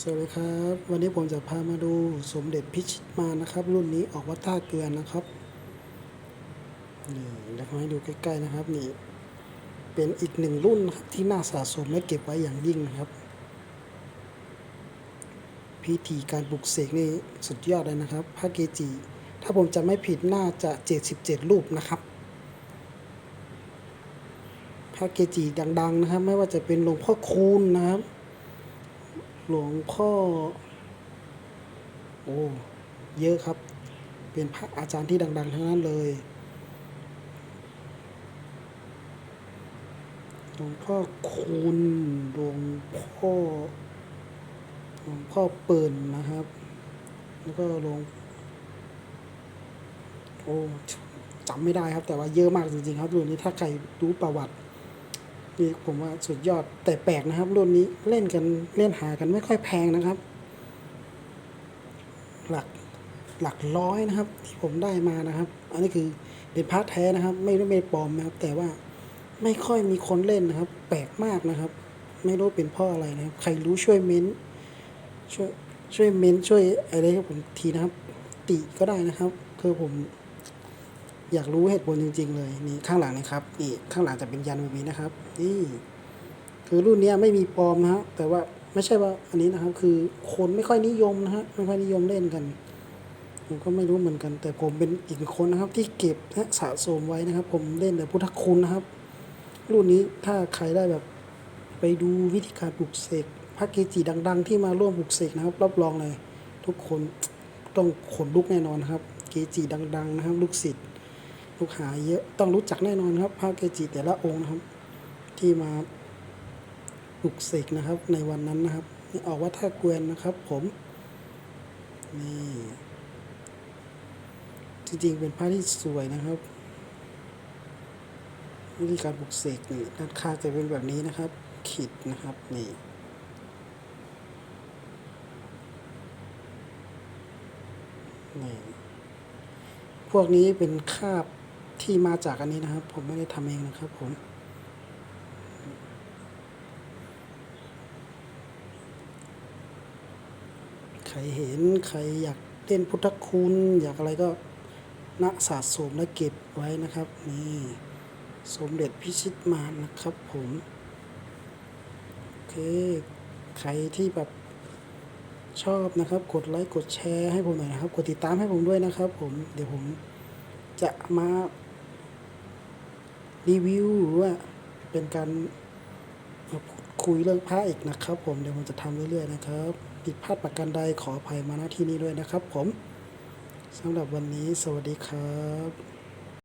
สวัสดีครับ วันนี้ผมจะพามาดูสมเด็จพิชิตมานะครับ รุ่นนี้ออกวัดท่าเกลือนะครับนี่เดี๋ยวมาให้ดูใกล้ๆนะครับนี่เป็นอีกหนึ่งรุ่นนะครับที่น่าสะสมและเก็บไว้อย่างยิ่งนะครับ พิธีการปลุกเสกนี่สุดยอดเลยนะครับพระเกจิ ถ้าผมจำไม่ผิดน่าจะ 77 รูปนะครับพระเกจิดัง ๆ นะครับ ไม่ว่าจะเป็นหลวงพ่อคูณนะครับ หลวงพ่อ โอ้เยอะครับ เป็นพระอาจารย์ที่ดัง ๆ ทั้งนั้นเลย หลวงพ่อคูณหลวงพ่อ หลวงพ่อเปิ่นนะครับ แล้วก็หลวงโอ้จำไม่ได้ครับ แต่ว่าเยอะมากจริงๆครับรุ่นนี้ถ้าใครรู้ประวัติ นี่ผมว่าสุดยอดแต่แปลกนะครับ รุ่นนี้เล่นกันเล่นหากันไม่ค่อยแพงนะครับ หลักหลักร้อยนะครับ ที่ผมได้มานะครับ อันนี้คือเป็นพระแท้นะครับ ไม่ได้ไม่ปลอมนะครับ แต่ว่าไม่ค่อยมีคนเล่นนะครับ แปลกมากนะครับ ไม่รู้เป็นเพ่ออะไรนะครับ ใครรู้ช่วยเม้นช่วยช่วยเม้นช่วยอะไรให้ผมทีนะครับ ติก็ได้นะครับ คือผม อยากรู้เหตุผลจริง ๆ เลยนี่ข้างหลังนะครับนี่ข้างหลังจะเป็นยันแบบนี้นะครับนี่คือรุ่นนี้ไม่มีปลอมนะฮะแต่ว่าไม่ใช่ว่าอันนี้นะครับ คือคนไม่ค่อยนิยมนะฮะไม่ค่อยนิยมเล่นกันผมก็ไม่รู้เหมือนกัน แต่ผมเป็นอีกคนนะครับ ที่เก็บและสะสมไว้นะครับ ผมเล่นแต่พุทธคุณนะครับ รุ่นนี้ถ้าใครได้แบบไปดูวิธีการปลุกเสกพระเกจิดัง ๆ ที่มาร่วมปลุกเสกนะครับรับรองเลย ทุกคนต้องขนลุกแน่นอนครับ เกจิดัง ๆ นะครับ ลูกศิษย์ ลูกหาเยอะต้องรู้จักแน่นอนครับพระเกจิแต่ละองค์นะครับ ที่มาปลุกเสกนะครับ ในวันนั้นนะครับนี่ออกว่าท่าเกวียนนะครับ ผมนี่จริงๆเป็นพระที่สวยนะครับวิธีการปลุกเสกนี่ด้านข้างจะเป็นแบบนี้นะครับ ขีดนะครับนี่นี่พวกนี้เป็นคาบ ที่มาจากอันนี้นะครับ ผมไม่ได้ทำเองนะครับผมใครเห็นใครอยากเล่นพุทธคุณ อยากอะไรก็ณสะสมและเก็บไว้นะครับ นี่สมเด็จพิชิตมารนะครับผมโอเคใครที่แบบชอบนะครับ กดไลค์กดแชร์ให้ผมหน่อยนะครับ กดติดตามให้ผมด้วยนะครับ ผมเดี๋ยวผมจะมา รีวิวหรือว่าเป็นการคุยเรื่องพระอีกนะครับ ผมเดี๋ยวผมจะทำเรื่อยๆนะครับ ผิดพลาดประการใดขออภัยมาณที่นี้ด้วยนะครับ ผมสำหรับวันนี้สวัสดีครับ